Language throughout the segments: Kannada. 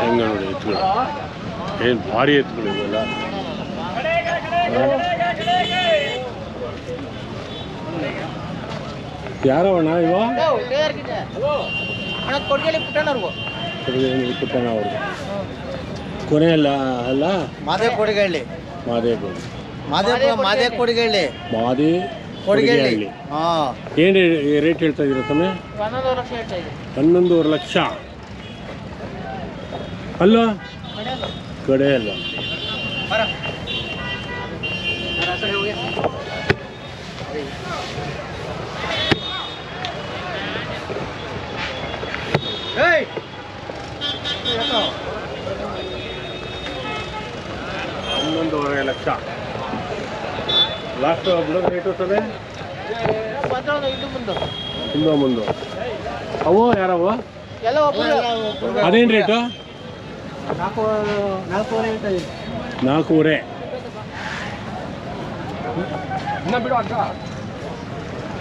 ಹೆಂಗ ನೋಡಿ ಎತ್ತುಗಳು. ಏನು ಭಾರಿ ಎತ್ತುಗಳು ಇವೆಲ್ಲ. ಯಾರವಣ್ಣ ಇವ? ಅಣ್ಣ ಕೊಡ್ಗೇಳಿ ಪುಟ್ಟಣ್ಣ ಅವ್ರಿಗೆ ಕೊನೆ ಕೊನೆಯಲ್ಲ ಅಲ್ಲ? ಮಾದೇ ಕೊಡಿಗಳ್ಳಿ. ಮಾದೇವ ಮಾದೇ ಮಾದೇ ಮಾದೇ ಕೊಡಿಗಳ್ಳಿ. ಕೊಡಿಗೆಹಳ್ಳಿ ಹಾ. ಏನು ರೇಟ್ ಹೇಳ್ತಾ ಇದ್ದೀರಾ ತಮ್ಮ? ಹನ್ನೊಂದೂವರೆ ಲಕ್ಷ. ಅಲ್ಲ? ಕಡೆ ಅಲ್ಲ. ಹನ್ನೊಂದುವರೆ lakh last blood rate sir ಇನ್ನೂ ಇನ್ನು ಮುಂದೆ ಹಿಂದೋ ಮುಂದೋ. ಅವು ಯಾರವು? ಅದೇನು ರೇಟು ನಾಲ್ಕು ನಾಲ್ಕೂವರೆ ಹೇಳ್ತಾ ಇದ್ದೀನಿ ನಾಲ್ಕೂವರೆ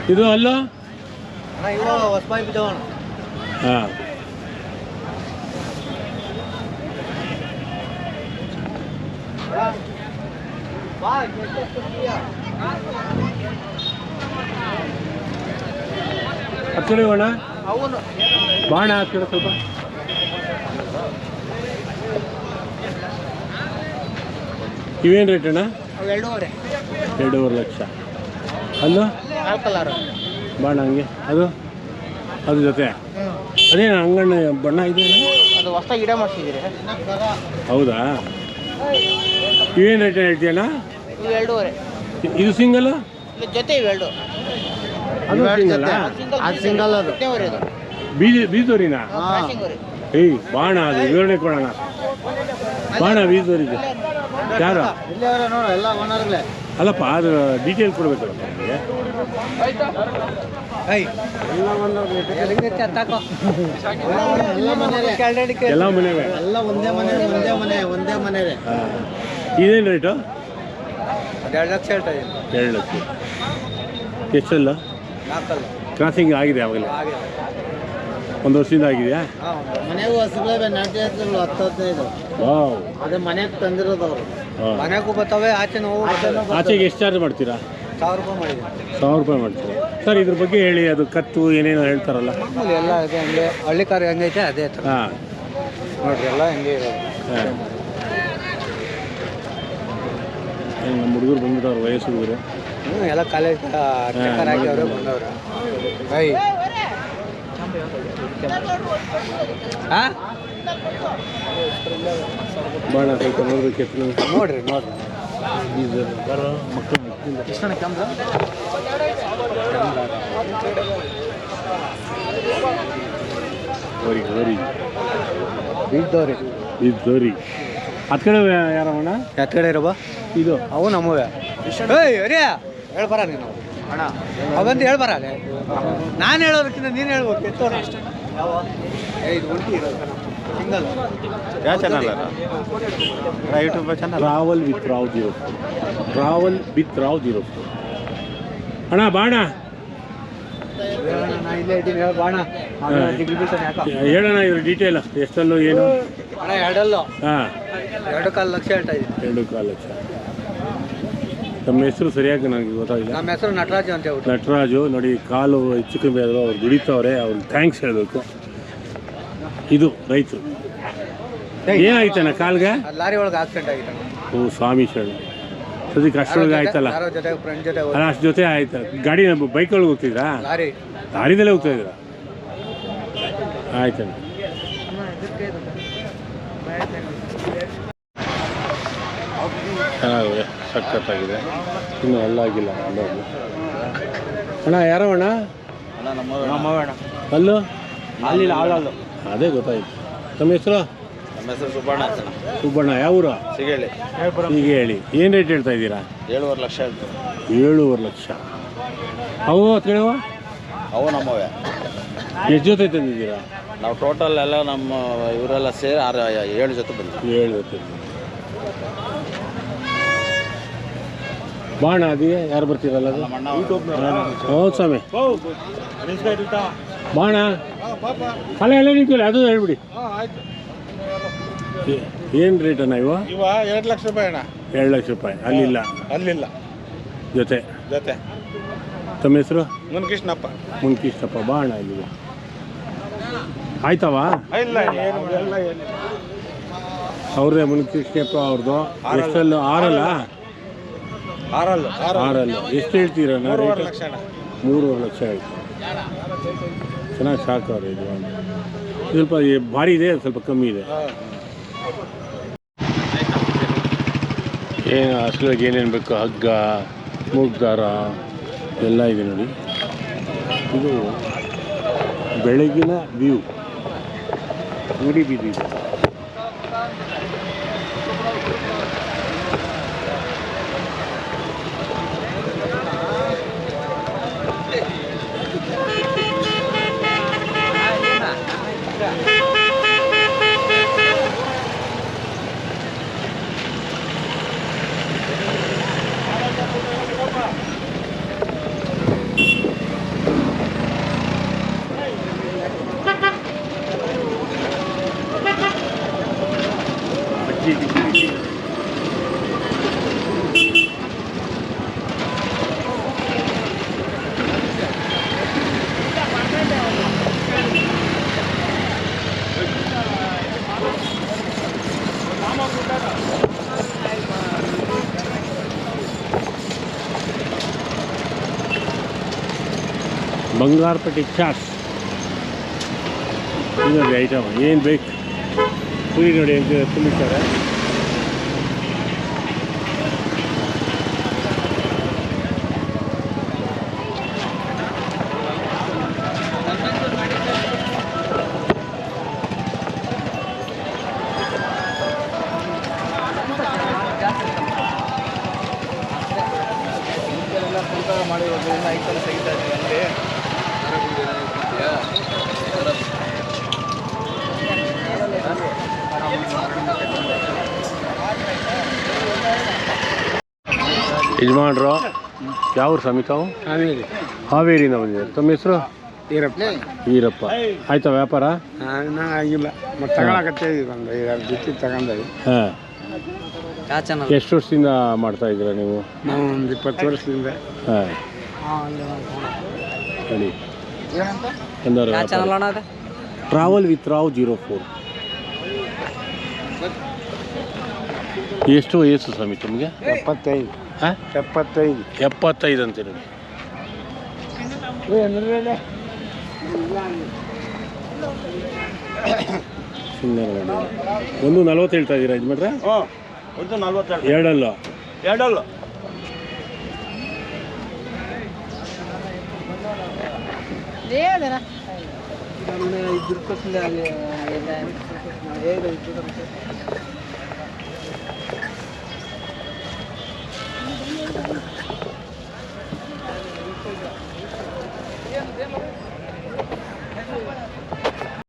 ಇದು ಅಲ್ಲ? ಅಣ್ಣ ಇವಾಗ ಹೊಸಬಾಯಿ ಬಿದ್ದವಣ ಹಾಂ. ಹತ್ತು ಕಡೆ ಹೋಗೋಣ ಅವನು. ಬಾಣ ಹತ್ತಿರ ಸ್ವಲ್ಪ. ಇವೇನು ರೇಟ್ ಅಣ್ಣ? ಎರಡೂವರೆ. ಎರಡೂವರೆ ಲಕ್ಷ. ಅಲ್ಲ ಬಣ್ಣ ಬಾಣ ಹಂಗೆ. ಅದು? ಅದ್ರ ಜೊತೆ? ಅದೇ ಅಂಗಣ್ಣ ಬಣ್ಣ ಇದೆ ಅದು ಹೊಸ ಗಿಡ ಮಾಡಿಸಿದ್ದೀರಿ. ಹೌದಾ? ಇವೇನು ರೇಟ್ ಹೇಳ್ತೀಯಣ್ಣ ಇವು ಎರಡೂವರೆ. ಇದು ಸಿಂಗಲ್ ಇಲ್ಲ ಜೊತೆ ಇವೆರಡು ಅದು ಸಿಂಗಲ್ ಅದು ಸಿಂಗಲ್ ಅದು. ಬೀಜ ಬೀಜದೋರಿನಾ ಏಯ್ ಬಾಣ ಅದು. ವಿವರಣೆ ಕೊಡೋಣ. ಬಾಣ ಬೀಜದೋರಿಗೆ ಯಾರು? ಅಲ್ಲಪ್ಪ ಅದು ಡೀಟೇಲ್ ಕೊಡ್ಬೇಕಲ್ಲ ನಮಗೆ. ಎಲ್ಲ ಮನೆಯವರೇ ಎಲ್ಲ ಒಂದೇ ಮನೆ ಒಂದೇ ಮನೆ ಒಂದೇ ಮನೆ ಇದೇನು ರೇಟು ಎರಡು ಲಕ್ಷ ಹೇಳ್ತಾ ಎರಡು ಲಕ್ಷ. ಎಷ್ಟಲ್ಲ? ಕ್ರಾಸಿಂಗ್ ಆಗಿದೆ ಅವಾಗ ಒಂದು ವರ್ಷದಿಂದ ಆಗಿದೆಯಾ? ಮನೆಗೂ ಹಸುಗಳೇ ನಾಟಿ ಹಸುಗಳು ಹತ್ತು ಹದಿನೈದು. ಅದೇ ಮನೆಗೆ ತಂದಿರೋದು ಅವರು. ಮನೆಗೂ ಬರ್ತವೆ ಆಚೆ ನೋವು ಆಚೆಗೆ ಎಷ್ಟು ಚಾರ್ಜ್ ಮಾಡ್ತೀರಾ? ಸಾವಿರ ರೂಪಾಯಿ ಮಾಡಿದ್ದೀನಿ ಸಾವಿರ ರೂಪಾಯಿ ಮಾಡ್ತೀರಾ? ಸರ್ ಇದ್ರ ಬಗ್ಗೆ ಹೇಳಿ ಅದು ಕತ್ತು ಏನೇನೋ ಹೇಳ್ತಾರಲ್ಲ. ಮಾಮೂಲಿ ಎಲ್ಲ ಇದೆ ಹಂಗೆ ಹಳ್ಳಿ ಕಾರ್ ಹೆಂಗೈತೆ ಅದೇ ಥರ. ಹಾಂ. ನೋಡ್ರಿ ಎಲ್ಲ ಹೆಂಗೆ ಇರೋದು ಹಾಂ. ನಮ್ಮ ಹುಡುಗರು ಬಂದ್ಬಿಟ್ಟವ್ರು ವಯಸ್ಸು ಹುಡುಗರು. ಹ್ಞೂ ಎಲ್ಲ ಕಾಲೇಜ್ ಚಕ್ಕರ್ ಬಂದವ್ರು. ಅವರೇ ಹಾಂ? ಬಾಣ ಸ್ವಲ್ಪ ನೋಡ್ಬೇಕು ನೋಡ್ರಿ ನೋಡ್ರಿ. ಇದು ಬರೋ ಮಕ್ಕಳು ಎಷ್ಟು ಕ್ಯಾಮ್ರ ಬೀದ್ದವ್ರಿ ಹೋರಿ ಹತ್ತು ಕಡೆ ಯಾರವಣ್ಣ? ಎತ್ತ ಕಡೆ ಇರಬ? ಇದು. ಅವು ನಮ್ಮವೆ. ಏಯ್ ಅರಿಯ ಹೇಳ್ಬಾರ ನೀನು. ಅಣ್ಣ ಅವಂತ ಹೇಳ್ಬಾರ ನಾನು ಹೇಳೋದಕ್ಕಿಂತ ನೀನು ಹೇಳ್ಬೇಕು ಎತ್ತೋಣ ಯಾವ? ಏ ಇದು ಒಂಟಿ ಇರೋದು ಸಿಂಗಲ್ ಯಾವ channel YouTube channel travel with Rao zero travel with Rao zero ಅಣ್ಣ ಬಾಣ. ಹೇಳೋಣ ಇದ್ರ ಡೀಟೇಲ್ ಎಷ್ಟಲ್ಲೂ ಏನು? ಅಣ್ಣ ಎರಡಲ್ಲೋ. ಹಾಂ. ಎರಡು ಕಾಲು ಲಕ್ಷ ಹೇಳ್ತಾ ಇದ್ದೀನಿ. ಎರಡು ಕಾಲು ಲಕ್ಷ. ತಮ್ಮ ಹೆಸರು ಸರಿಯಾಗಿ ನನಗೆ ಗೊತ್ತಾಗಿಲ್ಲ. ನಮ್ಮ ಹೆಸರು ನಟರಾಜು ಅಂತ ಹೇಳ್ಬಿಟ್ಟು. ನಟರಾಜು ನೋಡಿ ಕಾಲು ಹೆಚ್ಚು ಕಮ್ಮಿ ಆದರೂ ಅವ್ರು ದುಡಿತವ್ರೆ ಅವ್ರಿಗೆ ಥ್ಯಾಂಕ್ಸ್ ಹೇಳಬೇಕು. ಇದು ರೈತರು. ಏನಾಯ್ತಣ್ಣ ಕಾಲ್ಗೆ? ಲಾರಿ ಒಳಗೆ ಆಕ್ಸಿಡೆಂಟ್ ಆಗಿತ್ತು ಓ ಸ್ವಾಮಿ ಶರಣ. ಸದ್ಯಕ್ಕೆ ಅಷ್ಟೊಳಗೆ ಆಯ್ತಲ್ಲ? ಯಾರೋ ಜೊತೆ ಫ್ರೆಂಡ್ ಜೊತೆ. ಅಲ್ಲ ಅಷ್ಟು ಜೊತೆ ಆಯ್ತು. ಗಾಡಿ ಬೈಕ್ ಒಳಗೆ ಹೋಗ್ತಿದ್ರಾ? ಲಾರಿ. ದಾರಿದಲ್ಲೇ ಹೋಗ್ತಾ ಇದ್ದೀರಾ? ಆಯ್ತಣ್ಣ. ಚೆನ್ನಾಗಿದೆ ಸಖತ್ತಾಗಿದೆ. ಇನ್ನೂ ಎಲ್ಲ ಆಗಿಲ್ಲ ಅಣ್ಣ ಯಾರೋ ಅಣ್ಣ ಅಲ್ಲೂ? ಅಲ್ಲಿಲ್ಲ ಆಗಲ್ಲ ಅದೇ ಗೊತ್ತಾಯ್ತು. ತಮ್ಮ ಹೆಸರು? ನಮ್ಮ ಹೆಸರು ಸುಬ್ಬಣ್ಣ ಅಂತ. ಸುಬ್ಬಣ್ಣ ಯಾವ ಊರು? ಸಿಗೇಳಿ. ಈಗ ಹೇಳಿ ಏನು ರೇಟ್ ಹೇಳ್ತಾ ಇದ್ದೀರಾ? ಏಳುವರೆ ಲಕ್ಷ ಹೇಳ್ತೀವಿ ಏಳುವರೆ ಲಕ್ಷ. ಅವು ಕೇಳುವ ಅವು ನಮ್ಮವೇ. ಎಷ್ಟು ಜೊತೆ ತಂದಿದ್ದೀರಾ? ನಾವು ಟೋಟಲ್ ಎಲ್ಲ ನಮ್ಮ ಇವರೆಲ್ಲ ಸೇರಿ ಆರು ಏಳು ಜೊತೆ ಬಂದ್ವಿ ಏಳು ಜೊತೆ. ಬಾಣ ಅದೇ ಯಾರು ಬರ್ತೀರಲ್ಲ ಹೌದು ಸ್ವಾಮಿ. ಬಾಣ? ಅಲ್ಲ ಎಲ್ಲ ನಿಂತಿಲ್ಲ ಅದು ಹೇಳ್ಬಿಡಿ. ಏನು ರೇಟ್ ಅಣ್ಣ ಇವ? ಇವ ಎರಡು ಲಕ್ಷ ರೂಪಾಯಿ ಅಣ್ಣ. ಎರಡು ಲಕ್ಷ ರೂಪಾಯಿ ಅಲ್ಲಿಲ್ಲ. ಅಲ್ಲಿಲ್ಲ. ಜೊತೆ? ಜೊತೆ. ತಮ್ಮ ಹೆಸರು? ಮುನ್ಕೃಷ್ಣಪ್ಪ. ಮುನ್ಕಿಷ್ಟಪ್ಪ ಬಾ ಅಣ್ಣ ಇಲ್ಲಿಗೆ. ಆಯ್ತವಾ? ಇಲ್ಲ ಅವ್ರದ್ದೇ ಮುನ್ಕೃಷ್ಣಪ್ಪ ಅವ್ರದ್ದು? ಎಷ್ಟಲ್ಲು? ಆರಲ್ಲ? ಆರಲ್ಲ ಆರಲ್ಲ. ಎಷ್ಟು ಹೇಳ್ತೀರಣ್ಣ ಮೂರುವರೆ ಲಕ್ಷ ಆಯ್ತು ಚೆನ್ನಾಗಿ ಸಾಕವ್ರೆ ಇದು ಸ್ವಲ್ಪ ಭಾರಿ ಇದೆ ಸ್ವಲ್ಪ ಕಮ್ಮಿ ಇದೆ. ಏನು ಹಸುಗಳಿಗೆ ಏನೇನು ಬೇಕು? ಹಗ್ಗ, ಮೂಗ್ದಾರ, ಎಲ್ಲ ಇದೆ ನೋಡಿ. ಇದು ಬೆಳಗಿನ ವ್ಯೂ ಗುಡಿ ಬೀದಿ ಇದೆ ಬಂಗಾರಪೇಟೆ ಚಾಟ್ಸ್ ಇನ್ನೊಂದು ಐಟಮ್ ಏನು ಬೇಕು? ಪುರಿ ನೋಡಿ ಹೆಂಗೆ ತುಂಬಿದ್ದಾರೆ ಯಜಮಾನ್ರು? ಯಾವ ಸ್ವಾಮಿ ತಾವು? ಹಾವೇರಿನ ಬಂದಿದ್ದಾರೆ? ತಮ್ಮ ಹೆಸರು? ಈರಪ್ಪ. ವೀರಪ್ಪ ಆಯ್ತಾ ವ್ಯಾಪಾರ? ಇನ್ನೂ ಆಗಿಲ್ಲ. ಮತ್ತೆ ತಗೊಳಕತ್ತೇ ಒಂದು ಐದಾರು ಜೊತೆ ತಗೊಂಡಾಗ ಹಾಂ. ಎಷ್ಟು ವರ್ಷದಿಂದ ಮಾಡ್ತಾ ಇದ್ದೀರಾ ನೀವು? ನಾವು ಒಂದು ಇಪ್ಪತ್ತು ವರ್ಷದಿಂದ. ಹಾಂ. ಹೇಳಿ. Travel with Rao zero four ಎಷ್ಟು ವಯಸ್ಸು ಸ್ವಾಮಿ ತಮಗೆ? ಎಪ್ಪತ್ತೈದು. ಹಾಂ? ಎಪ್ಪತ್ತೈದು. ಎಪ್ಪತ್ತೈದು ಅಂತೀರಿ ಸುಮ್ಮನೆ ಒಂದು ನಲ್ವತ್ತು ಹೇಳ್ತಾ ಇದ್ದೀರಾ ಯಜಮಾನ್ರೆ? ಹ್ಞೂ ಒಂದು ನಲ್ವತ್ತೆರಡು ಎರಡಲ್ಲ? ಎರಡಲ್ಲ. ಇದ್ರ Thank you.